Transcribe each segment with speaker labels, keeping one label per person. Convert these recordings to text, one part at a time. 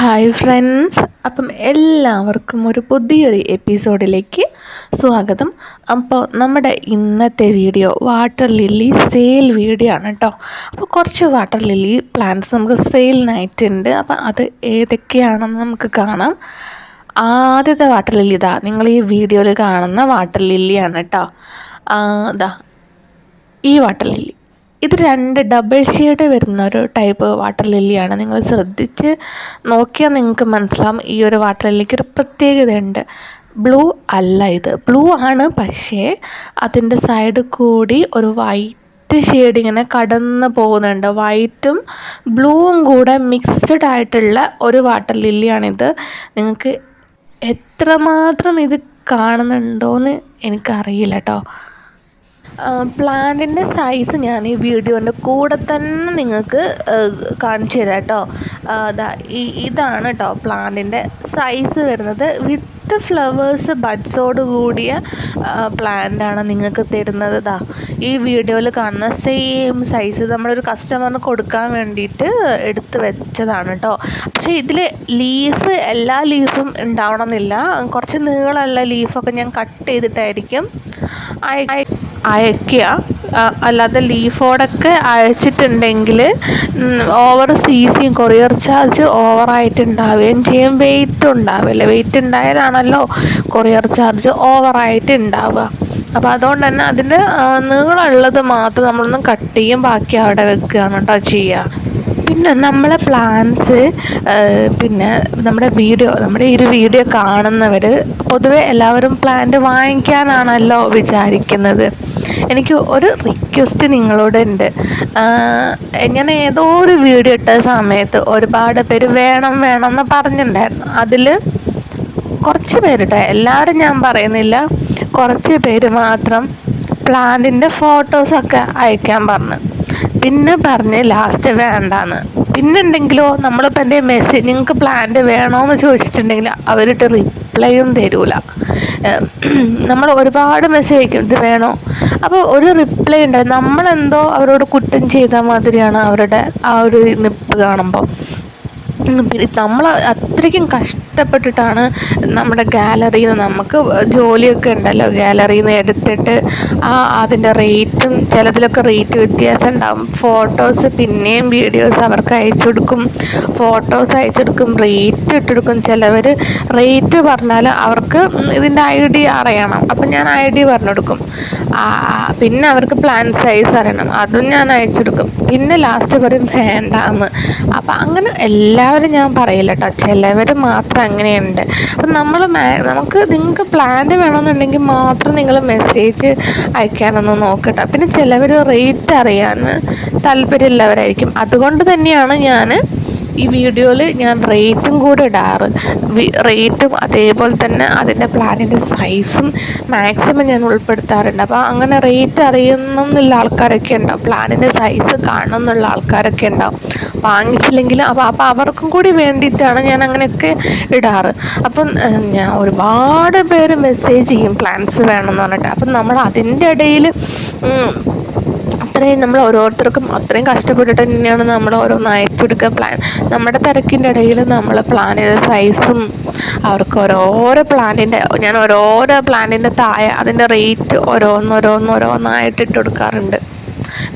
Speaker 1: Hi friends അപ്പം എല്ലാവർക്കും ഒരു പുതിയൊരു എപ്പിസോഡിലേക്ക് സ്വാഗതം. അപ്പോൾ നമ്മുടെ ഇന്നത്തെ video water lily sale video ആണ് കേട്ടോ. അപ്പോൾ കുറച്ച് വാട്ടർ ലില്ലി പ്ലാന്റ്സ് നമുക്ക് സെയിലിനായിട്ടുണ്ട് അപ്പോൾ അത് ഏതൊക്കെയാണെന്ന് നമുക്ക് കാണാം. ആദ്യത്തെ വാട്ടർ ലില്ലി ഇതാ. നിങ്ങൾ ഈ വീഡിയോയിൽ കാണുന്ന വാട്ടർ ലില്ലിയാണ് കേട്ടോ. ഇതാ. ഈ വാട്ടർ ലില്ലി. ഇത് രണ്ട് ഡബിൾ ഷെയ്ഡ് വരുന്ന ഒരു ടൈപ്പ് വാട്ടർ ലില്ലിയാണ് നിങ്ങൾ ശ്രദ്ധിച്ച് നോക്കിയാൽ നിങ്ങൾക്ക് മനസ്സിലാവും. ഈ ഒരു വാട്ടർ ലില്ലിക്ക് ഒരു പ്രത്യേകതയുണ്ട്. ബ്ലൂ അല്ല ഇത്. ബ്ലൂ ആണ് പക്ഷേ അതിന്റെ സൈഡ് കൂടി ഒരു വൈറ്റ് ഷെയ്ഡ് ഇങ്ങനെ കടന്നു പോകുന്നുണ്ട്. വൈറ്റും ബ്ലൂവും കൂടെ മിക്സ്ഡ് ആയിട്ടുള്ള ഒരു വാട്ടർ ലില്ലിയാണിത് നിങ്ങൾക്ക് എത്രമാത്രം ഇത് കാണുന്നുണ്ടോയെന്ന് എനിക്കറിയില്ല കേട്ടോ പ്ലാന്റിന്റെ സൈസ് ഞാൻ ഈ വീഡിയോന്റെ കൂടെ തന്നെ നിങ്ങൾക്ക് കാണിച്ചു തരാം കേട്ടോ. അതാ ഈ ഇതാണ് കേട്ടോ പ്ലാന്റിന്റെ സൈസ് വരുന്നത്. വിത്ത് ഫ്ലവേഴ്സ് ബഡ്സോട് കൂടിയ പ്ലാന്റാണ് നിങ്ങൾക്ക് തരുന്നത് ഇതാ ഈ വീഡിയോയിൽ കാണുന്ന സെയിം സൈസ് നമ്മളൊരു കസ്റ്റമറിന് കൊടുക്കാൻ വേണ്ടിയിട്ട് എടുത്ത് വെച്ചതാണ് കേട്ടോ. പക്ഷേ ഇതിൽ ലീഫ് എല്ലാ ലീഫും ഉണ്ടാവണമെന്നില്ല. കുറച്ച് നീളമുള്ള ലീഫൊക്കെ ഞാൻ കട്ട് ചെയ്തിട്ടായിരിക്കും. അയക്കുക അല്ലാതെ ലീഫോടൊക്കെ അയച്ചിട്ടുണ്ടെങ്കിൽ ഓവർ സി കൊറിയർ ചാർജ് ഓവറായിട്ടുണ്ടാവുകയും ചെയ്യും. വെയിറ്റ് ഉണ്ടാവില്ല? വെയിറ്റ് ഉണ്ടായാലാണല്ലോ കൊറിയർ ചാർജ് ഓവറായിട്ട് ഉണ്ടാവുക അപ്പോൾ അതുകൊണ്ട് തന്നെ അതിന്റെ നീളമുള്ളത് മാത്രം നമ്മളൊന്ന് കട്ട് ചെയ്യും. ബാക്കി അവിടെ വെക്കുകയാണ് കേട്ടോ ചെയ്യുക. പിന്നെ നമ്മളെ പ്ലാൻസ് പിന്നെ നമ്മുടെ വീഡിയോ നമ്മുടെ ഈ ഒരു വീഡിയോ കാണുന്നവർ പൊതുവെ എല്ലാവരും പ്ലാന്റ് വാങ്ങിക്കാനാണല്ലോ വിചാരിക്കുന്നത്. എനിക്ക് ഒരു റിക്വസ്റ്റ് നിങ്ങളോട് ഉണ്ട് ഞാൻ ഏതോ ഒരു വീഡിയോ ഇട്ട സമയത്ത് ഒരുപാട് പേര് വേണം വേണം എന്ന് പറഞ്ഞിട്ടുണ്ടായിരുന്നു. അതിൽ കുറച്ച് പേരുട്ടോ എല്ലാവരും ഞാൻ പറയുന്നില്ല. കുറച്ച് പേര് മാത്രം പ്ലാന്റിന്റെ ഫോട്ടോസൊക്കെ അയക്കാൻ പറഞ്ഞു. പിന്നെ പറഞ്ഞ് ലാസ്റ്റ് വേണ്ടാന്ന്. പിന്നെ ഉണ്ടെങ്കിലോ നമ്മളിപ്പോൾ എന്റെ മെസ്സേജ് നിങ്ങൾക്ക് പ്ലാന്റ് വേണോന്ന് ചോദിച്ചിട്ടുണ്ടെങ്കിൽ അവരിട്ട് റിപ്ലൈയും തരൂല. നമ്മൾ ഒരുപാട് മെസ്സേജ് അയക്കും ഇത് വേണോ? അപ്പോൾ ഒരു റിപ്ലൈ ഉണ്ടായി. നമ്മളെന്തോ അവരോട് കുറ്റം ചെയ്ത മാതിരിയാണ് അവരുടെ ആ ഒരു നിപ്പ് കാണുമ്പോൾ നമ്മൾ അത്രയ്ക്കും കഷ്ടപ്പെട്ടിട്ടാണ് നമ്മുടെ ഗാലറിയിൽ നിന്ന് നമുക്ക് ജോലിയൊക്കെ ഉണ്ടല്ലോ ഗാലറിയിൽ നിന്ന് എടുത്തിട്ട് ആ അതിന്റെ റേറ്റും ചിലതിലൊക്കെ റേറ്റ് വ്യത്യാസം ഉണ്ടാവും. ഫോട്ടോസ് പിന്നെയും വീഡിയോസ് അവർക്ക് അയച്ചു കൊടുക്കും. ഫോട്ടോസ് അയച്ചു കൊടുക്കും റേറ്റ് ഇട്ടെടുക്കും ചിലവർ റേറ്റ് പറഞ്ഞാൽ അവർക്ക് ഇതിന്റെ ഐ ഡി അറിയണം. അപ്പം ഞാൻ ഐ ഡി പറഞ്ഞു കൊടുക്കും. പിന്നെ അവർക്ക് പ്ലാൻ സൈസ് അറിയണം. അതും ഞാൻ അയച്ചു കൊടുക്കും. പിന്നെ ലാസ്റ്റ് പറയും വേണ്ടാന്ന്. അപ്പം അങ്ങനെ എല്ലാവരും ഞാൻ പറയില്ല കേട്ടോ ചിലവർ മാത്രം അങ്ങനെയുണ്ട്. അപ്പം നമ്മൾ നമുക്ക് നിങ്ങൾക്ക് പ്ലാന്റ് വേണമെന്നുണ്ടെങ്കിൽ മാത്രം നിങ്ങൾ മെസ്സേജ് അയക്കാനൊന്ന് നോക്കട്ടെ പിന്നെ ചിലവർ റേറ്റ് അറിയാൻ താല്പര്യമുള്ളവരായിരിക്കും. അതുകൊണ്ട് തന്നെയാണ് ഞാൻ ഈ വീഡിയോയിൽ ഞാൻ റേറ്റും കൂടെ ഇടാറ്. റേറ്റും അതേപോലെ തന്നെ അതിന്റെ പ്ലാനിന്റെ സൈസും മാക്സിമം ഞാൻ ഉൾപ്പെടുത്താറുണ്ട്. അപ്പോൾ അങ്ങനെ റേറ്റ് അറിയുന്നുള്ള ആൾക്കാരൊക്കെ ഉണ്ടാവും. പ്ലാനിന്റെ സൈസ് കാണണം എന്നുള്ള ആൾക്കാരൊക്കെ ഉണ്ടാവും. വാങ്ങിച്ചില്ലെങ്കിൽ അപ്പോൾ അപ്പോൾ അവർക്കും കൂടി വേണ്ടിയിട്ടാണ് ഞാൻ അങ്ങനെയൊക്കെ ഇടാറ്. അപ്പം ഞാൻ ഒരുപാട് പേര് മെസ്സേജ് ചെയ്യും പ്ലാൻസ് വേണമെന്ന് പറഞ്ഞിട്ട്. അപ്പം നമ്മൾ അതിന്റെ ഇടയിൽ അത്രയും നമ്മൾ ഓരോരുത്തർക്കും അത്രയും കഷ്ടപ്പെട്ടിട്ട് തന്നെയാണ് നമ്മൾ ഓരോന്ന് അയച്ചെടുക്കുക പ്ലാൻ നമ്മുടെ തിരക്കിന്റെ ഇടയിൽ നമ്മൾ പ്ലാൻ ചെയ്ത സൈസും അവർക്ക് ഓരോരോ പ്ലാനിന്റെ ഞാൻ ഓരോരോ പ്ലാനിന്റെ താഴെ അതിന്റെ റേറ്റ് ഓരോന്നോരോന്നോരോന്നായിട്ട് ഇട്ട് കൊടുക്കാറുണ്ട്.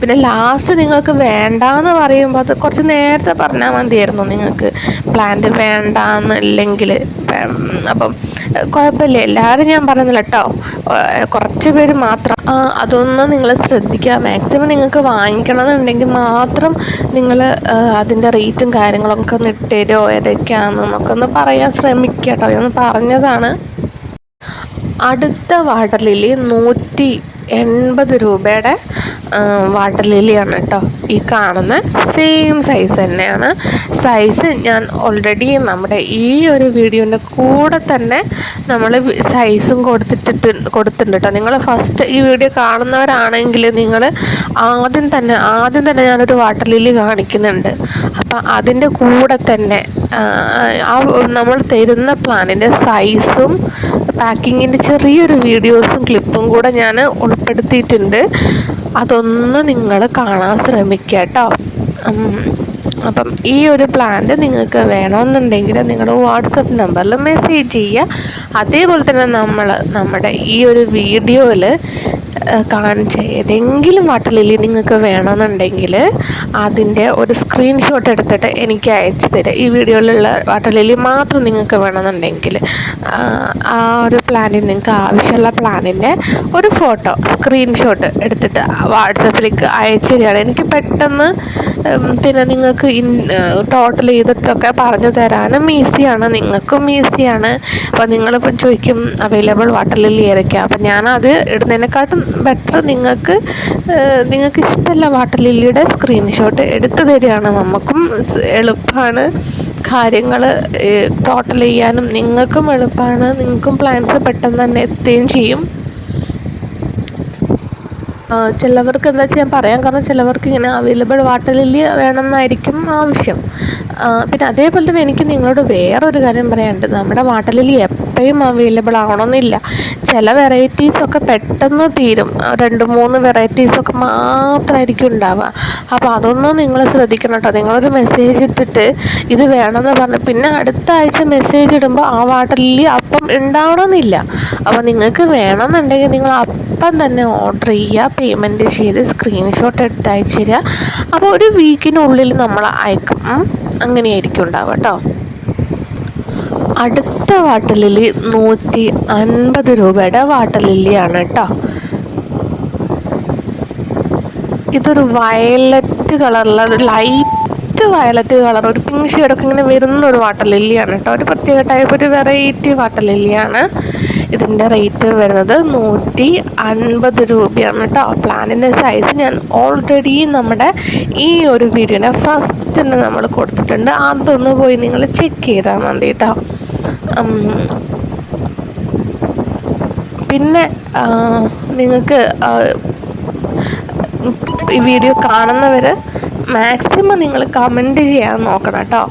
Speaker 1: പിന്നെ ലാസ്റ്റ് നിങ്ങൾക്ക് വേണ്ടാന്ന് പറയുമ്പോൾ അത് കുറച്ച് നേരത്തെ പറഞ്ഞാൽ മതിയായിരുന്നു നിങ്ങൾക്ക്. പ്ലാന്റ് വേണ്ടാന്നില്ലെങ്കിൽ അപ്പം കുഴപ്പമില്ല. എല്ലാവരും ഞാൻ പറയുന്നില്ല കേട്ടോ കുറച്ച് പേര് മാത്രം. അതൊന്നും നിങ്ങൾ ശ്രദ്ധിക്കുക. മാക്സിമം നിങ്ങൾക്ക് വാങ്ങിക്കണമെന്നുണ്ടെങ്കിൽ മാത്രം നിങ്ങൾ അതിന്റെ റേറ്റും കാര്യങ്ങളൊക്കെ ഒന്ന് ഇട്ടേരോ ഏതൊക്കെയാണെന്നൊക്കെ ഒന്ന് പറയാൻ ശ്രമിക്കുക കേട്ടോ ഒന്ന് പറഞ്ഞതാണ്. അടുത്ത വാട്ടർ ലില്ലി നൂറ്റി എൺപത് രൂപയുടെ വാട്ടർ ലില്ലിയാണ് കേട്ടോ ഈ കാണുന്ന. സെയിം സൈസ് തന്നെയാണ്. സൈസ് ഞാൻ ഓൾറെഡി നമ്മുടെ ഈ ഒരു വീഡിയോന്റെ കൂടെ തന്നെ നമ്മൾ സൈസും കൊടുത്തിട്ട് കൊടുത്തിട്ടുണ്ട് കേട്ടോ നിങ്ങൾ ഫസ്റ്റ് ഈ വീഡിയോ കാണുന്നവരാണെങ്കിൽ നിങ്ങൾ ആദ്യം തന്നെ ആദ്യം തന്നെ ഞാനൊരു വാട്ടർ ലില്ലി കാണിക്കുന്നുണ്ട്. അപ്പം അതിന്റെ കൂടെ തന്നെ ആ നമ്മൾ തരുന്ന പ്ലാനിന്റെ സൈസും പാക്കിങ്ങിന്റെ ചെറിയൊരു വീഡിയോസും ക്ലിപ്പും കൂടെ ഞാൻ ഉൾപ്പെടുത്തിയിട്ടുണ്ട്. അതൊന്ന് നിങ്ങൾ കാണാൻ ശ്രമിക്കുക കേട്ടോ. അപ്പം ഈ ഒരു പ്ലാന്റ് നിങ്ങൾക്ക് വേണമെന്നുണ്ടെങ്കിൽ നിങ്ങളുടെ വാട്സപ്പ് നമ്പറിൽ മെസ്സേജ് ചെയ്യുക. അതേപോലെ തന്നെ നമ്മൾ നമ്മുടെ ഈ ഒരു വീഡിയോയിൽ കാണിച്ച ഏതെങ്കിലും വാട്ടർ ലില്ലി നിങ്ങൾക്ക് വേണമെന്നുണ്ടെങ്കിൽ അതിന്റെ ഒരു സ്ക്രീൻഷോട്ട് എടുത്തിട്ട് എനിക്ക് അയച്ചു തരിക ഈ വീഡിയോയിലുള്ള വാട്ടർ ലില്ലി മാത്രം നിങ്ങൾക്ക് വേണമെന്നുണ്ടെങ്കിൽ ആ ഒരു പ്ലാനിന് നിങ്ങൾക്ക് ആവശ്യമുള്ള പ്ലാനിന്റെ ഒരു ഫോട്ടോ സ്ക്രീൻഷോട്ട് എടുത്തിട്ട് വാട്സപ്പിലേക്ക് അയച്ചു തരികയാണ്. എനിക്ക് പെട്ടെന്ന് പിന്നെ നിങ്ങൾക്ക് ഇൻ ടോട്ടൽ ചെയ്തിട്ടൊക്കെ പറഞ്ഞു തരാനും ഈസിയാണ് നിങ്ങൾക്കും ഈസിയാണ് അപ്പോൾ നിങ്ങളിപ്പം ചോദിക്കും അവൈലബിൾ വാട്ടർ ലില്ലി ഏതൊക്കെയാണ് അപ്പം ഞാനത് ഇടുന്നതിനെക്കാട്ടും ബെറ്റർ നിങ്ങൾക്ക് നിങ്ങൾക്ക് ഇഷ്ടമുള്ള വാട്ടർ ലില്ലിയുടെ സ്ക്രീൻഷോട്ട് എടുത്തു തരികയാണ്. നമുക്കും എളുപ്പമാണ് കാര്യങ്ങൾ ടോട്ടൽ ചെയ്യാനും നിങ്ങൾക്കും എളുപ്പമാണ് നിങ്ങൾക്കും പ്ലാൻസ് പെട്ടെന്ന് തന്നെ എത്തുകയും ചെയ്യും. ചിലവർക്ക് എന്താ വെച്ചാൽ ഞാൻ പറയാൻ കാരണം ചിലവർക്ക് ഇങ്ങനെ അവൈലബിൾ വാട്ടർ ലില്ലി വേണമെന്നായിരിക്കും ആവശ്യം. പിന്നെ അതേപോലെ തന്നെ എനിക്ക് നിങ്ങളോട് വേറൊരു കാര്യം പറയാനുണ്ട്. നമ്മുടെ വാട്ടർ ലില്ലി എപ്പോഴും അവൈലബിൾ ആവണമെന്നില്ല. ചില വെറൈറ്റീസൊക്കെ പെട്ടെന്ന് തീരും. രണ്ട് മൂന്ന് വെറൈറ്റീസൊക്കെ മാത്രമായിരിക്കും ഉണ്ടാവുക. അപ്പോൾ അതൊന്നും നിങ്ങൾ ശ്രദ്ധിക്കണം കേട്ടോ നിങ്ങളൊരു മെസ്സേജ് ഇട്ടിട്ട് ഇത് വേണമെന്ന് പറഞ്ഞ് പിന്നെ അടുത്ത ആഴ്ച മെസ്സേജ് ഇടുമ്പോൾ ആ വാട്ടലിൽ അപ്പം ഉണ്ടാവണമെന്നില്ല. അപ്പോൾ നിങ്ങൾക്ക് വേണമെന്നുണ്ടെങ്കിൽ നിങ്ങൾ അപ്പം തന്നെ ഓർഡർ ചെയ്യുക പേയ്മെന്റ് ചെയ്ത് സ്ക്രീൻഷോട്ട് എടുത്ത് അയച്ചു തരിക. അപ്പോൾ ഒരു വീക്കിനുള്ളിൽ നമ്മൾ അയക്കും. അങ്ങനെയായിരിക്കും ഉണ്ടാവുക കേട്ടോ അടുത്ത വാട്ടർ നൂറ്റി അൻപത് രൂപയുടെ വാട്ടർ ലില്ലിയാണ് കേട്ടോ ഇതൊരു വയലറ്റ് കളറുള്ള ഒരു ലൈറ്റ് വയലറ്റ് കളർ ഒരു പിങ്ക് ഷെയ്ഡൊക്കെ ഇങ്ങനെ വരുന്ന ഒരു വാട്ടർ ലില്ലിയാണ് കേട്ടോ ഒരു പ്രത്യേക ടൈപ്പ് ഒരു വെറൈറ്റി വാട്ടർ ലില്ലിയാണ് ഇതിന്റെ റേറ്റ് വരുന്നത് നൂറ്റി അൻപത് രൂപയാണ് കേട്ടോ പ്ലാനിന്റെ സൈസ് ഞാൻ ഓൾറെഡി നമ്മുടെ ഈ ഒരു വീഡിയോനെ ഫസ്റ്റ് തന്നെ നമ്മൾ കൊടുത്തിട്ടുണ്ട്. അതൊന്ന് പോയി നിങ്ങൾ ചെക്ക് ചെയ്താൽ മതി കേട്ടോ പിന്നെ നിങ്ങൾക്ക് ഈ വീഡിയോ കാണുന്നവർ മാക്സിമം നിങ്ങൾ കമന്റ് ചെയ്യാൻ നോക്കണം കേട്ടോ.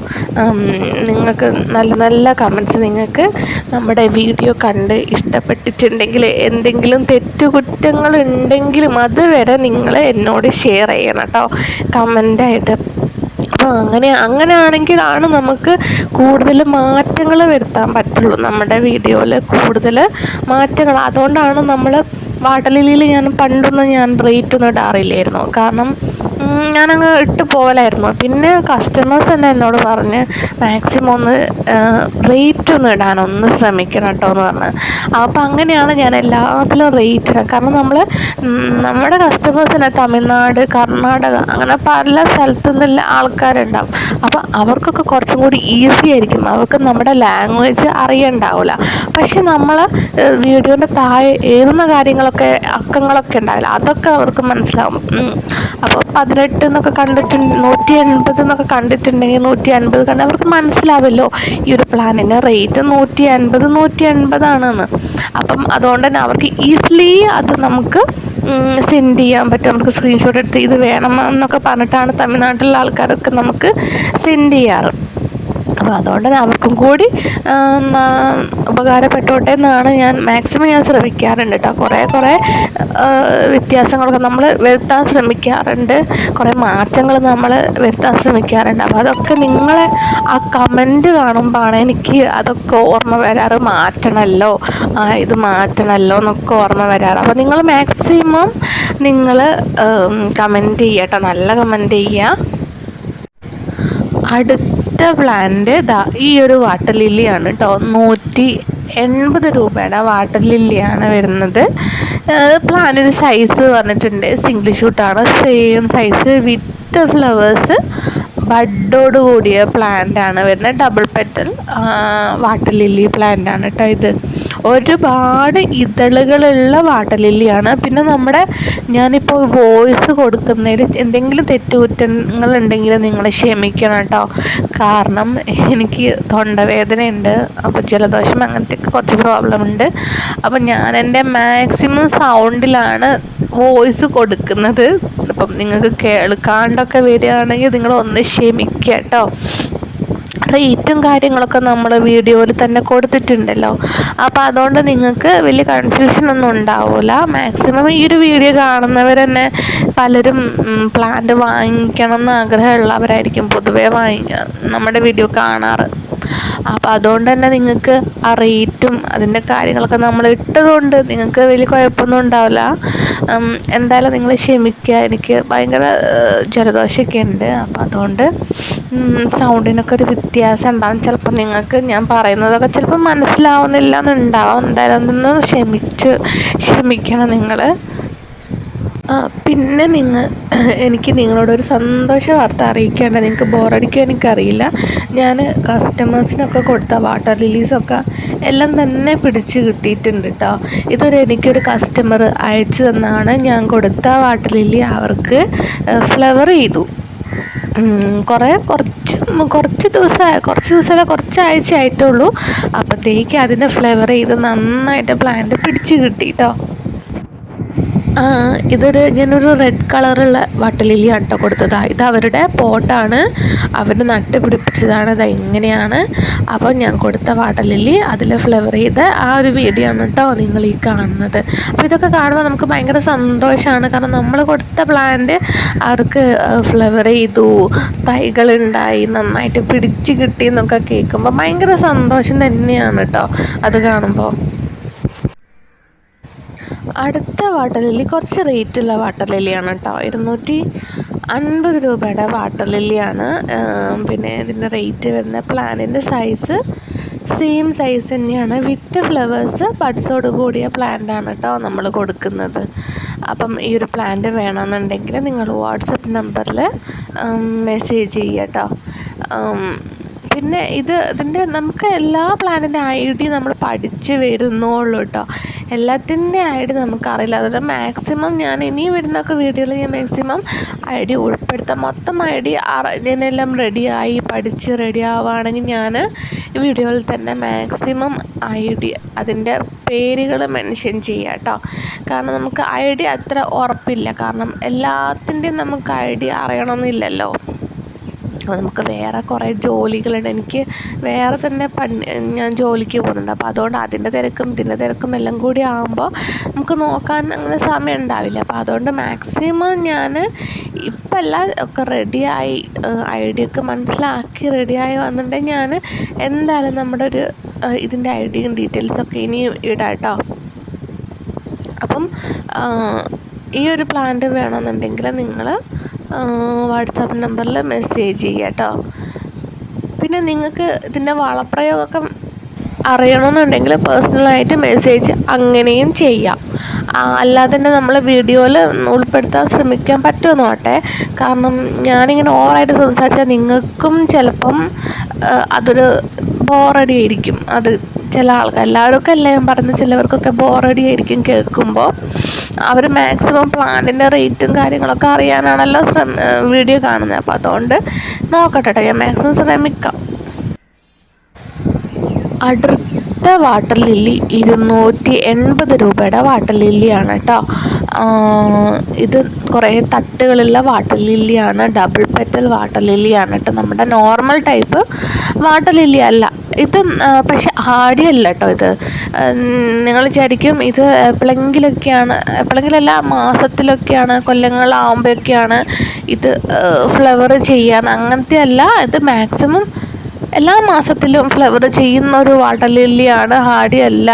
Speaker 1: നിങ്ങൾക്ക് നല്ല നല്ല കമന്റ്സ് നിങ്ങൾക്ക് നമ്മുടെ വീഡിയോ കണ്ട് ഇഷ്ടപ്പെട്ടിട്ടുണ്ടെങ്കിൽ എന്തെങ്കിലും തെറ്റുകുറ്റങ്ങളുണ്ടെങ്കിലും അതുവരെ നിങ്ങൾ എന്നോട് ഷെയർ ചെയ്യണം കേട്ടോ. കമന്റായിട്ട് അപ്പോൾ അങ്ങനെ അങ്ങനെയാണെങ്കിലാണ് നമുക്ക് കൂടുതൽ മാറ്റങ്ങൾ വരുത്താൻ പറ്റുള്ളൂ. നമ്മുടെ വീഡിയോയിൽ കൂടുതൽ മാറ്റങ്ങൾ. അതുകൊണ്ടാണ് നമ്മൾ വാട്ടലിലിയിൽ ഞാൻ പണ്ടൊന്നും ഞാൻ റേറ്റ് ഒന്നും ഇടാറില്ലായിരുന്നു. കാരണം ഞാനങ്ങ് ഇട്ട് പോകലായിരുന്നു പിന്നെ കസ്റ്റമേഴ്സ് തന്നെ എന്നോട് പറഞ്ഞ് മാക്സിമം ഒന്ന് റേറ്റ് ഒന്ന് ഇടാനൊന്ന് ശ്രമിക്കണം കേട്ടോ എന്ന് പറഞ്ഞ്. അപ്പം അങ്ങനെയാണ് ഞാൻ എല്ലാത്തിലും റേറ്റ് ഇടാൻ. കാരണം നമ്മൾ നമ്മുടെ കസ്റ്റമേഴ്സ് തന്നെ തമിഴ്നാട് കർണാടക അങ്ങനെ പല സ്ഥലത്തു നിന്നുള്ള ആൾക്കാരുണ്ടാവും. അപ്പം അവർക്കൊക്കെ കുറച്ചും കൂടി ഈസി ആയിരിക്കും. അവർക്ക് നമ്മുടെ ലാംഗ്വേജ് അറിയണ്ടാവില്ല പക്ഷെ നമ്മൾ വീഡിയോന്റെ താഴെ എഴുതുന്ന കാര്യങ്ങളൊക്കെ അക്കങ്ങളൊക്കെ ഉണ്ടാവില്ല. അതൊക്കെ അവർക്ക് മനസ്സിലാവും. അപ്പോൾ പതിനെട്ട് എന്നൊക്കെ കണ്ടിട്ടുണ്ട് നൂറ്റി എൺപത് എന്നൊക്കെ കണ്ടിട്ടുണ്ടെങ്കിൽ നൂറ്റി അൻപത് കണ്ട് അവർക്ക് മനസ്സിലാവല്ലോ ഈ ഒരു പ്ലാനിന് റേറ്റ് നൂറ്റി അൻപത് നൂറ്റി എൺപതാണെന്ന് അപ്പം അതുകൊണ്ട് തന്നെ അവർക്ക് ഈസിലി അത് നമുക്ക് സെൻഡ് ചെയ്യാൻ പറ്റും. നമുക്ക് സ്ക്രീൻഷോട്ട് എടുത്ത് ഇത് വേണം എന്നൊക്കെ പറഞ്ഞിട്ടാണ് തമിഴ്നാട്ടിലുള്ള ആൾക്കാരൊക്കെ നമുക്ക് സെൻഡ് ചെയ്യാറ്. അപ്പോൾ അതുകൊണ്ട് അവർക്കും കൂടി ഉപകാരപ്പെട്ടോട്ടെ എന്നാണ് ഞാൻ മാക്സിമം ഞാൻ ശ്രമിക്കാറുണ്ട് കേട്ടോ കുറേ കുറേ വ്യത്യാസങ്ങളൊക്കെ നമ്മൾ വരുത്താൻ ശ്രമിക്കാറുണ്ട്. കുറേ മാറ്റങ്ങൾ നമ്മൾ വരുത്താൻ ശ്രമിക്കാറുണ്ട്. അപ്പോൾ അതൊക്കെ നിങ്ങളെ ആ കമന്റ് കാണുമ്പോഴാണ് എനിക്ക് അതൊക്കെ ഓർമ്മ വരാറ്. മാറ്റണമല്ലോ ഇത് മാറ്റണമല്ലോ എന്നൊക്കെ ഓർമ്മ വരാറ്. അപ്പോൾ നിങ്ങൾ മാക്സിമം നിങ്ങൾ കമന്റ് ചെയ്യട്ടോ നല്ല കമന്റ് ചെയ്യുക അടുത്ത പ്ലാന്റ് ദാ ഈ ഒരു വാട്ടർ ലില്ലിയാണ് കേട്ടോ നൂറ്റി എൺപത് രൂപയുടെ വാട്ടർ ലില്ലിയാണ് വരുന്നത്. പ്ലാന്റിന് സൈസ് പറഞ്ഞിട്ടുണ്ട്. സിംഗിൾ ഷൂട്ടാണ് സെയിം സൈസ് വിത്ത് ഫ്ലവേഴ്സ് ബഡോട് കൂടിയ പ്ലാന്റ് ആണ് വരുന്നത്. Double petal water lily plant ആണ് കേട്ടോ ഇത്. ഒരുപാട് ഇതളുകളുള്ള വാട്ടർ ലില്ലിയാണ് പിന്നെ നമ്മുടെ ഞാനിപ്പോൾ വോയിസ് കൊടുക്കുന്നതിൽ എന്തെങ്കിലും തെറ്റുകുറ്റങ്ങൾ ഉണ്ടെങ്കിൽ നിങ്ങൾ ക്ഷമിക്കണം കേട്ടോ. കാരണം എനിക്ക് തൊണ്ടവേദനയുണ്ട് അപ്പോൾ ജലദോഷം അങ്ങനത്തെ കുറച്ച് പ്രോബ്ലം ഉണ്ട്. അപ്പോൾ ഞാൻ എന്റെ മാക്സിമം സൗണ്ടിലാണ് വോയിസ് കൊടുക്കുന്നത്. അപ്പം നിങ്ങൾക്ക് കേൾക്കാണ്ടൊക്കെ വരികയാണെങ്കിൽ നിങ്ങൾ ഒന്ന് കേട്ടോ. റേറ്റും കാര്യങ്ങളൊക്കെ നമ്മൾ വീഡിയോയിൽ തന്നെ കൊടുത്തിട്ടുണ്ടല്ലോ. അപ്പോൾ അതുകൊണ്ട് നിങ്ങൾക്ക് വലിയ കൺഫ്യൂഷൻ ഒന്നും ഉണ്ടാവില്ല മാക്സിമം ഈ ഒരു വീഡിയോ കാണുന്നവർ തന്നെ പലരും പ്ലാന്റ് വാങ്ങിക്കണം എന്ന് ആഗ്രഹമുള്ളവരായിരിക്കും പൊതുവേ വാങ്ങിക്കുക നമ്മുടെ വീഡിയോ കാണാറ്. അപ്പോൾ അതുകൊണ്ട് തന്നെ നിങ്ങൾക്ക് ആ റേറ്റും അതിന്റെ കാര്യങ്ങളൊക്കെ നമ്മൾ ഇട്ടതുകൊണ്ട് നിങ്ങൾക്ക് വലിയ കുഴപ്പമൊന്നും ഉണ്ടാവില്ല. എന്തായാലും നിങ്ങൾ ക്ഷമിക്കുക. എനിക്ക് ഭയങ്കര ജലദോഷമൊക്കെ ഉണ്ട്. അപ്പം അതുകൊണ്ട് സൗണ്ടിനൊക്കെ ഒരു വ്യത്യാസം ഉണ്ടാവും. ചിലപ്പോൾ നിങ്ങൾക്ക് ഞാൻ പറയുന്നതൊക്കെ ചിലപ്പോൾ മനസ്സിലാവുന്നില്ല എന്നുണ്ടാവും. എന്തായാലും അതൊന്ന് ക്ഷമിച്ച് ക്ഷമിക്കണം നിങ്ങൾ. പിന്നെ നിങ്ങൾ എനിക്ക് നിങ്ങളോടൊരു സന്തോഷ വാർത്ത അറിയിക്കേണ്ട. നിങ്ങൾക്ക് ബോറടിക്കുക എനിക്കറിയില്ല. ഞാൻ കസ്റ്റമേഴ്സിനൊക്കെ കൊടുത്ത വാട്ടർ ലിലീസൊക്കെ എല്ലാം തന്നെ പിടിച്ച് കിട്ടിയിട്ടുണ്ട് കേട്ടോ ഇതൊരു എനിക്കൊരു കസ്റ്റമർ അയച്ചു തന്നാണ് ഞാൻ കൊടുത്ത വാട്ടർ ലില്ലി അവർക്ക് ഫ്ലവർ ചെയ്തു. കുറേ കുറച്ച് കുറച്ച് ദിവസമായി കുറച്ച് ദിവസമല്ല കുറച്ച് ആഴ്ച ആയിട്ടുള്ളൂ അപ്പോഴത്തേക്ക് അതിന്റെ ഫ്ലവർ ചെയ്ത് നന്നായിട്ട് പ്ലാന്റ് പിടിച്ച് കിട്ടി കേട്ടോ ഇതൊരു ഞാനൊരു റെഡ് കളറുള്ള വട്ടലിലിയാണ് കേട്ടോ കൊടുത്തത്. ഇത് അവരുടെ പോട്ടാണ്. അവർ നട്ട് പിടിപ്പിച്ചതാണ് ഇത് എങ്ങനെയാണ് അപ്പോൾ ഞാൻ കൊടുത്ത വാട്ടലില്ലി അതിൽ ഫ്ലവർ ചെയ്ത ആ ഒരു വീഡിയോ ആണ് കേട്ടോ നിങ്ങൾ ഈ കാണുന്നത്. അപ്പോൾ ഇതൊക്കെ കാണുമ്പോൾ നമുക്ക് ഭയങ്കര സന്തോഷമാണ് കാരണം നമ്മൾ കൊടുത്ത പ്ലാന്റ് അവർക്ക് ഫ്ലവർ ചെയ്തു. തൈകളുണ്ടായി നന്നായിട്ട് പിടിച്ച് കിട്ടി എന്നൊക്കെ കേൾക്കുമ്പോൾ ഭയങ്കര സന്തോഷം തന്നെയാണ് കേട്ടോ അത് കാണുമ്പോൾ അടുത്ത വാട്ടർ ലില്ലി കുറച്ച് റേറ്റുള്ള വാട്ടർ ലില്ലിയാണ് കേട്ടോ. ഇരുന്നൂറ്റി അൻപത് രൂപയുടെ വാട്ടർ ലില്ലിയാണ് പിന്നെ ഇതിന്റെ റേറ്റ് വരുന്ന പ്ലാനിന്റെ സൈസ് സെയിം സൈസ് തന്നെയാണ്. വിത്ത് ഫ്ലവേഴ്സ് ബഡ്സോട് കൂടിയ പ്ലാന്റാണ് കേട്ടോ നമ്മൾ കൊടുക്കുന്നത്. അപ്പം ഈ ഒരു പ്ലാന്റ് വേണമെന്നുണ്ടെങ്കിൽ നിങ്ങൾ വാട്സപ്പ് നമ്പറിൽ മെസ്സേജ് ചെയ്യുക കേട്ടോ. പിന്നെ ഇത് ഇതിന്റെ നമുക്ക് എല്ലാ പ്ലാനിന്റെ ഐ ഡി നമ്മൾ പഠിച്ച് വരുന്നുള്ളൂ കേട്ടോ. എല്ലാത്തിന്റെ ഐഡി നമുക്കറിയില്ല. അതുകൊണ്ട് മാക്സിമം ഞാൻ ഇനി വരുന്നൊക്കെ വീഡിയോയിൽ ഞാൻ മാക്സിമം ഐഡിയ ഉൾപ്പെടുത്താം. മൊത്തം ഐഡിയ ഇതിനെല്ലാം റെഡിയായി പഠിച്ച് റെഡി ആവുകയാണെങ്കിൽ ഞാൻ ഈ വീഡിയോയിൽ തന്നെ മാക്സിമം ഐഡിയ അതിന്റെ പേരുകൾ മെൻഷൻ ചെയ്യാം കേട്ടോ. കാരണം നമുക്ക് ഐഡിയ അത്ര ഉറപ്പില്ല. കാരണം എല്ലാത്തിന്റെയും നമുക്ക് ഐഡിയ അറിയണമെന്നില്ലല്ലോ. അപ്പോൾ നമുക്ക് വേറെ കുറേ ജോലികളുണ്ട്. എനിക്ക് വേറെ തന്നെ പണി ഞാൻ ജോലിക്ക് പോകുന്നുണ്ട്. അപ്പോൾ അതുകൊണ്ട് അതിന്റെ തിരക്കും ഇതിന്റെ തിരക്കും എല്ലാം കൂടി ആകുമ്പോൾ നമുക്ക് നോക്കാൻ അങ്ങനെ സമയം ഉണ്ടാവില്ല. അപ്പോൾ അതുകൊണ്ട് മാക്സിമം ഞാൻ ഇപ്പം എല്ലാം ഒക്കെ റെഡിയായി ഐഡിയ ഒക്കെ മനസ്സിലാക്കി റെഡിയായി വന്നിട്ടുണ്ടെങ്കിൽ ഞാൻ എന്തായാലും നമ്മുടെ ഒരു ഇതിന്റെ ഐഡിയും ഡീറ്റെയിൽസൊക്കെ ഇനി ഇടാം കേട്ടോ അപ്പം ഈ ഒരു പ്ലാന്റ് വേണമെന്നുണ്ടെങ്കിൽ നിങ്ങൾ വാട്സാപ്പ് നമ്പറിൽ മെസ്സേജ് ചെയ്യുക കേട്ടോ പിന്നെ നിങ്ങൾക്ക് ഇതിന്റെ വളപ്രയോഗമൊക്കെ അറിയണമെന്നുണ്ടെങ്കിൽ പേഴ്സണലായിട്ട് മെസ്സേജ് അങ്ങനെയും ചെയ്യാം. അല്ലാതെ തന്നെ നമ്മൾ വീഡിയോയിൽ ഉൾപ്പെടുത്താൻ ശ്രമിക്കാൻ പറ്റുമോ നോട്ടെ കാരണം ഞാനിങ്ങനെ ഓവറായിട്ട് സംസാരിച്ചാൽ നിങ്ങൾക്കും ചിലപ്പം അതൊരു ബോറടി ആയിരിക്കും. അത് ചില ആൾക്കാർ എല്ലാവർക്കും അല്ല ഞാൻ പറഞ്ഞ ചിലവർക്കൊക്കെ ബോറടി ആയിരിക്കും കേൾക്കുമ്പോൾ അവർ മാക്സിമം പ്ലാന്റിന്റെ റേറ്റും കാര്യങ്ങളൊക്കെ അറിയാനാണല്ലോ ശ്രമ വീഡിയോ കാണുന്നത് അപ്പോൾ അതുകൊണ്ട് നോക്കട്ടെ ഞാൻ മാക്സിമം ശ്രമിക്കാം. അടുത്ത വാട്ടർ ലില്ലി ഇരുന്നൂറ്റി എൺപത് രൂപയുടെ വാട്ടർ ലില്ലിയാണ് കേട്ടോ ഇത് കുറേ തട്ടുകളുള്ള വാട്ടർ ലില്ലിയാണ് ഡബിൾ പെറ്റൽ വാട്ടർ ലില്ലിയാണ് കേട്ടോ നമ്മുടെ നോർമൽ ടൈപ്പ് വാട്ടർ ലില്ലി അല്ല. ഇത് പക്ഷെ ആടിയല്ല കേട്ടോ ഇത്. നിങ്ങൾ വിചാരിക്കും ഇത് എപ്പോഴെങ്കിലൊക്കെയാണ് എപ്പോഴെങ്കിലല്ല മാസത്തിലൊക്കെയാണ് കൊല്ലങ്ങളാവുമ്പോഴൊക്കെയാണ് ഇത് ഫ്ലവർ ചെയ്യാൻ. അങ്ങനത്തെ അല്ല ഇത് മാക്സിമം എല്ലാ മാസത്തിലും ഫ്ലവർ ചെയ്യുന്ന ഒരു വാട്ടർ ലില്ലിയാണ് ഹാഡി അല്ല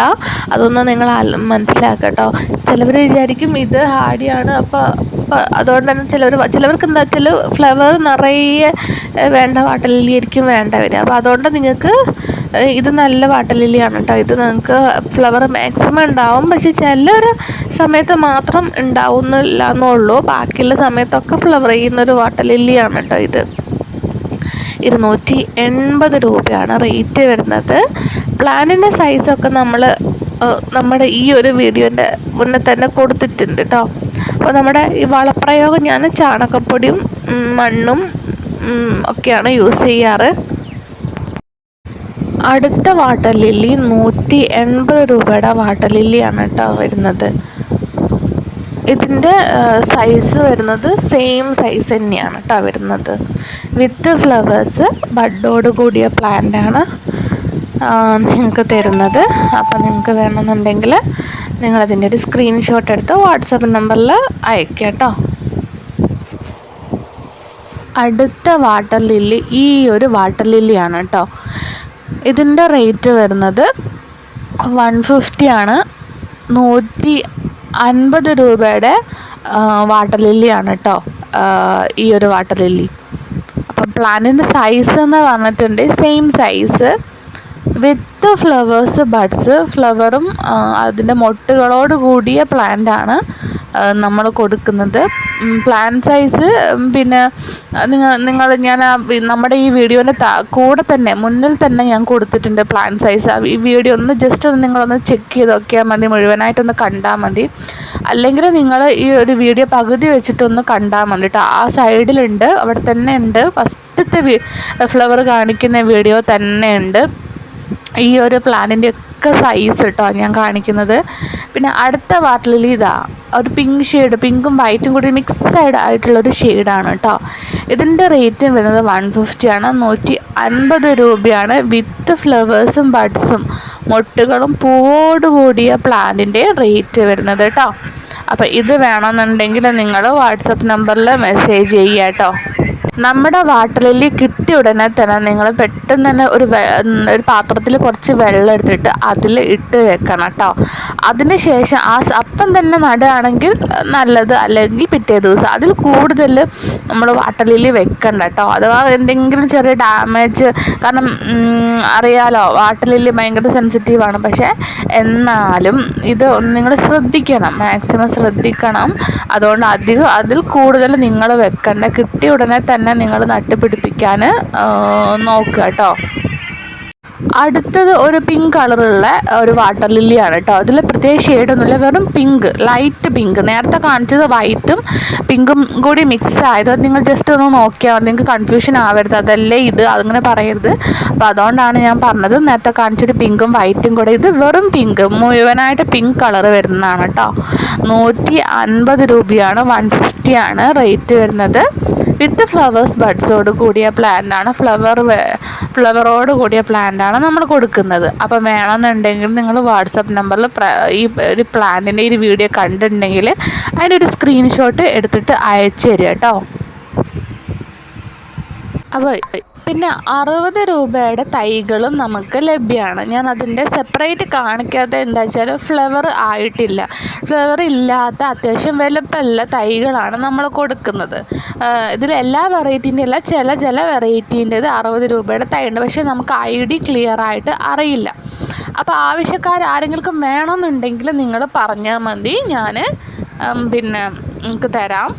Speaker 1: അതൊന്ന് നിങ്ങൾ മനസ്സിലാക്കട്ടോ. കേട്ടോ ചിലവർ വിചാരിക്കും ഇത് ഹാഡിയാണ് അപ്പോൾ അതുകൊണ്ട് തന്നെ ചിലവർ ചിലവർക്ക് എന്താ ചില ഫ്ലവർ നിറയെ വേണ്ട വാട്ടർ ലില്ലി ആയിരിക്കും വേണ്ട വരിക. അപ്പോൾ അതുകൊണ്ട് നിങ്ങൾക്ക് ഇത് നല്ല വാട്ടർ ലില്ലിയാണ് കേട്ടോ. ഇത് നിങ്ങൾക്ക് ഫ്ലവർ മാക്സിമം ഉണ്ടാവും. പക്ഷെ ചിലൊരു സമയത്ത് മാത്രം ഉണ്ടാവുന്നില്ല എന്നുള്ളൂ. ബാക്കിയുള്ള സമയത്തൊക്കെ ഫ്ലവർ ചെയ്യുന്നൊരു വാട്ടർ ലില്ലിയാണ് കേട്ടോ ഇത്. ഇരുന്നൂറ്റി എൺപത് രൂപയാണ് റേറ്റ് വരുന്നത്. പ്ലാനിന്റെ സൈസൊക്കെ നമ്മൾ നമ്മുടെ ഈ ഒരു വീഡിയോന്റെ മുന്നേ തന്നെ കൊടുത്തിട്ടുണ്ട് കേട്ടോ അപ്പോൾ നമ്മുടെ ഈ വളപ്രയോഗം ഞാൻ ചാണകപ്പൊടിയും മണ്ണും ഒക്കെയാണ് യൂസ് ചെയ്യാറ്. അടുത്ത വാട്ടർ ലില്ലി നൂറ്റി എൺപത് രൂപയുടെ വാട്ടർ ലില്ലിയാണ് കേട്ടോ വരുന്നത്. ഇതിന്റെ സൈസ് വരുന്നത് സെയിം സൈസ് തന്നെയാണ് കേട്ടോ വരുന്നത്. വിത്ത് ഫ്ലവേഴ്സ് ബഡോട് കൂടിയ പ്ലാന്റാണ് നിങ്ങൾക്ക് തരുന്നത്. അപ്പോൾ നിങ്ങൾക്ക് വേണമെന്നുണ്ടെങ്കിൽ നിങ്ങളതിന്റെ ഒരു സ്ക്രീൻഷോട്ട് എടുത്ത് വാട്സപ്പ് നമ്പറിൽ അയക്കുക കേട്ടോ അടുത്ത വാട്ടർ ലില്ലി ഈ ഒരു വാട്ടർ ലില്ലിയാണ് കേട്ടോ ഇതിന്റെ റേറ്റ് വരുന്നത് വൺ ഫിഫ്റ്റി ആണ്. നൂറ്റി അൻപത് രൂപയുടെ വാട്ടർ ലില്ലിയാണ് കേട്ടോ ഈ ഒരു വാട്ടർ ലില്ലി. അപ്പം പ്ലാന്റിന്റെ സൈസ് എന്ന് പറഞ്ഞിട്ടുണ്ട് same size with flowers buds ഫ്ലവറും അതിന്റെ മൊട്ടുകളോട് കൂടിയ പ്ലാന്റ് ആണ് നമ്മൾ കൊടുക്കുന്നത്. പ്ലാൻ സൈസ് പിന്നെ നിങ്ങൾ നിങ്ങൾ ഞാൻ നമ്മുടെ ഈ വീഡിയോന്റെ കൂടെ തന്നെ മുന്നിൽ തന്നെ ഞാൻ കൊടുത്തിട്ടുണ്ട് പ്ലാൻ സൈസ് ഈ വീഡിയോ ഒന്ന് ജസ്റ്റ് ഒന്ന് നിങ്ങളൊന്ന് ചെക്ക് ചെയ്ത് നോക്കിയാൽ മതി മുഴുവനായിട്ടൊന്ന് കണ്ടാൽ മതി. അല്ലെങ്കിൽ നിങ്ങൾ ഈ ഒരു വീഡിയോ പകുതി വെച്ചിട്ടൊന്ന് കണ്ടാൽ മതി കേട്ടോ ആ സൈഡിലുണ്ട് അവിടെ തന്നെ ഉണ്ട്. ഫസ്റ്റത്തെ ഫ്ലവർ കാണിക്കുന്ന വീഡിയോ തന്നെ ഉണ്ട്. ഈ ഒരു പ്ലാനിന്റെ ഒക്കെ സൈസ് കേട്ടോ ഞാൻ കാണിക്കുന്നത്. പിന്നെ അടുത്ത വാട്ടലിൽ ഇതാ ഒരു പിങ്ക് ഷെയ്ഡ് പിങ്കും വൈറ്റും കൂടി മിക്സഡ് ആയിട്ടുള്ള ഒരു ഷെയ്ഡാണ് കേട്ടോ ഇതിന്റെ റേറ്റ് വരുന്നത് വൺ ഫിഫ്റ്റിയാണ് നൂറ്റി അൻപത് രൂപയാണ്. വിത്ത് ഫ്ലവേഴ്സും ബഡ്സും മൊട്ടുകളും പൂവോടുകൂടിയ പ്ലാന്റിന്റെ റേറ്റ് വരുന്നത് കേട്ടോ അപ്പോൾ ഇത് വേണമെന്നുണ്ടെങ്കിൽ നിങ്ങൾ വാട്സപ്പ് നമ്പറിൽ മെസ്സേജ് ചെയ്യുക കേട്ടോ നമ്മുടെ വാട്ടർ ലില്ലി കിട്ടിയ ഉടനെ തന്നെ നിങ്ങൾ പെട്ടെന്ന് തന്നെ ഒരു ഒരു പാത്രത്തിൽ കുറച്ച് വെള്ളം എടുത്തിട്ട് അതിൽ ഇട്ട് വെക്കണം കേട്ടോ. അതിന് ശേഷം ആ അപ്പം തന്നെ നടുകയാണെങ്കിൽ നല്ലത്. അല്ലെങ്കിൽ പിറ്റേ ദിവസം. അതിൽ കൂടുതൽ നമ്മൾ വാട്ടർ ലില്ലി വെക്കണ്ട കേട്ടോ. അഥവാ എന്തെങ്കിലും ചെറിയ ഡാമേജ് കാരണം അറിയാലോ വാട്ടർ ലില്ലി ഭയങ്കര സെൻസിറ്റീവാണ് പക്ഷേ എന്നാലും ഇത് നിങ്ങൾ ശ്രദ്ധിക്കണം. മാക്സിമം ശ്രദ്ധിക്കണം. അതുകൊണ്ട് അധികം അതിൽ കൂടുതൽ നിങ്ങൾ വെക്കണ്ട. കിട്ടിയ ഉടനെ തന്നെ തന്നെ നിങ്ങൾ നട്ടുപിടിപ്പിക്കാൻ നോക്കുക കേട്ടോ അടുത്തത് ഒരു പിങ്ക് കളറുള്ള ഒരു വാട്ടർ ലില്ലിയാണ് കേട്ടോ അതിൽ പ്രത്യേക ഷെയ്ഡൊന്നുമില്ല വെറും പിങ്ക് ലൈറ്റ് പിങ്ക് നേരത്തെ കാണിച്ചത് വൈറ്റും പിങ്കും കൂടി മിക്സ് ആയത്. നിങ്ങൾ ജസ്റ്റ് ഒന്ന് നോക്കിയാൽ നിങ്ങൾക്ക് കൺഫ്യൂഷൻ ആവരുത്. അതല്ലേ ഇത്? അങ്ങനെ പറയരുത്. അപ്പോൾ അതുകൊണ്ടാണ് ഞാൻ പറഞ്ഞത് നേരത്തെ കാണിച്ചത് പിങ്കും വൈറ്റും കൂടെ. ഇത് വെറും പിങ്ക് മുഴുവനായിട്ട് പിങ്ക് കളർ വരുന്നതാണ് കേട്ടോ നൂറ്റി അൻപത് രൂപയാണ്. വൺ ഫിഫ്റ്റിയാണ് റേറ്റ് വരുന്നത്. വിത്ത് ഫ്ലവേഴ്സ് ബഡ്സോട് കൂടിയ പ്ലാന്റാണ് ഫ്ലവർ ഫ്ലവറോട് കൂടിയ പ്ലാന്റാണ് നമ്മൾ കൊടുക്കുന്നത്. അപ്പം വേണമെന്നുണ്ടെങ്കിൽ നിങ്ങൾ വാട്സപ്പ് നമ്പറിൽ ഈ ഒരു പ്ലാന്റിന്റെ ഒരു വീഡിയോ കണ്ടിട്ടുണ്ടെങ്കിൽ അതിന്റെ ഒരു സ്ക്രീൻഷോട്ട് എടുത്തിട്ട് അയച്ചു തരിക കേട്ടോ. അപ്പോൾ പിന്നെ അറുപത് രൂപയുടെ തൈകളും നമുക്ക് ലഭ്യമാണ് ഞാൻ അതിന്റെ സെപ്പറേറ്റ് കാണിക്കാത്ത എന്താ വെച്ചാൽ ഫ്ലവർ ആയിട്ടില്ല. ഫ്ലവർ ഇല്ലാത്ത അത്യാവശ്യം വലുപ്പമുള്ള തൈകളാണ് നമ്മൾ കൊടുക്കുന്നത്. ഇതിൽ എല്ലാ വെറൈറ്റീന്റെ അല്ല ചില ചില വെറൈറ്റീന്റെത് അറുപത് രൂപയുടെ തൈ ഉണ്ട് പക്ഷേ നമുക്ക് ഐ ഡി ക്ലിയർ ആയിട്ട് അറിയില്ല. അപ്പോൾ ആവശ്യക്കാർ ആരെങ്കിലും വേണമെന്നുണ്ടെങ്കിൽ നിങ്ങൾ പറഞ്ഞാൽ മതി. ഞാൻ പിന്നെ നിങ്ങൾക്ക് തരാം.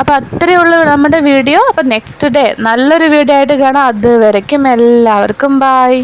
Speaker 1: അപ്പോൾ അത്രയേ ഉള്ളൂ നമ്മുടെ വീഡിയോ. അപ്പോൾ നെക്സ്റ്റ് ഡേ നല്ലൊരു വീഡിയോ ആയിട്ട് കാണാം. അതുവരയ്ക്കും എല്ലാവർക്കും ബായ്